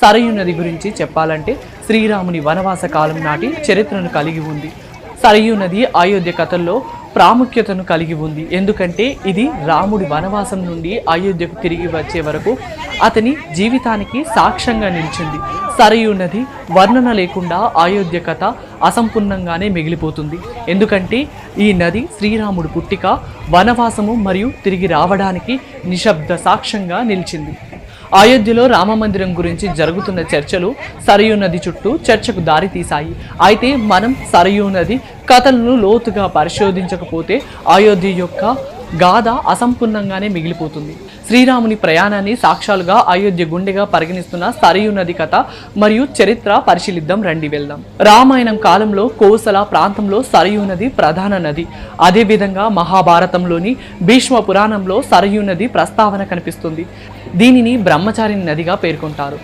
సరయు నది గురించి చెప్పాలంటే శ్రీరాముని వనవాస కాలం నాటి చరిత్రను కలిగి ఉంది. సరయు నది అయోధ్య కథల్లో ప్రాముఖ్యతను కలిగి ఉంది. ఎందుకంటే ఇది రాముడి వనవాసం నుండి అయోధ్యకు తిరిగి వచ్చే వరకు అతని జీవితానికి సాక్ష్యంగా నిలిచింది. సరయు నది వర్ణన లేకుండా అయోధ్య కథ అసంపూర్ణంగానే మిగిలిపోతుంది. ఎందుకంటే ఈ నది శ్రీరాముడు పుట్టిక వనవాసము మరియు తిరిగి రావడానికి నిశ్శబ్ద సాక్ష్యంగా నిలిచింది. అయోధ్యలో రామమందిరం గురించి జరుగుతున్న చర్చలు సరయూ నది చుట్టూ చర్చకు దారితీశాయి అయితే మనం సరయూ నది కథలను లోతుగా పరిశోధించకపోతే అయోధ్య యొక్క గాథ అసంపూర్ణంగానే మిగిలిపోతుంది. శ్రీరాముని ప్రయాణాన్ని సాక్ష్యాలుగా అయోధ్య గుండెగా పరిగణిస్తున్న సరియు నది కథ మరియు చరిత్ర పరిశీలిద్దాం రండి వెళ్దాం. రామాయణం కాలంలో కోసల ప్రాంతంలో సరయూ నది ప్రధాన నది. అదేవిధంగా మహాభారతంలోని భీష్మ పురాణంలో సరయూ నది ప్రస్తావన కనిపిస్తుంది. దీనిని బ్రహ్మచారిణి నదిగా పేర్కొంటారు.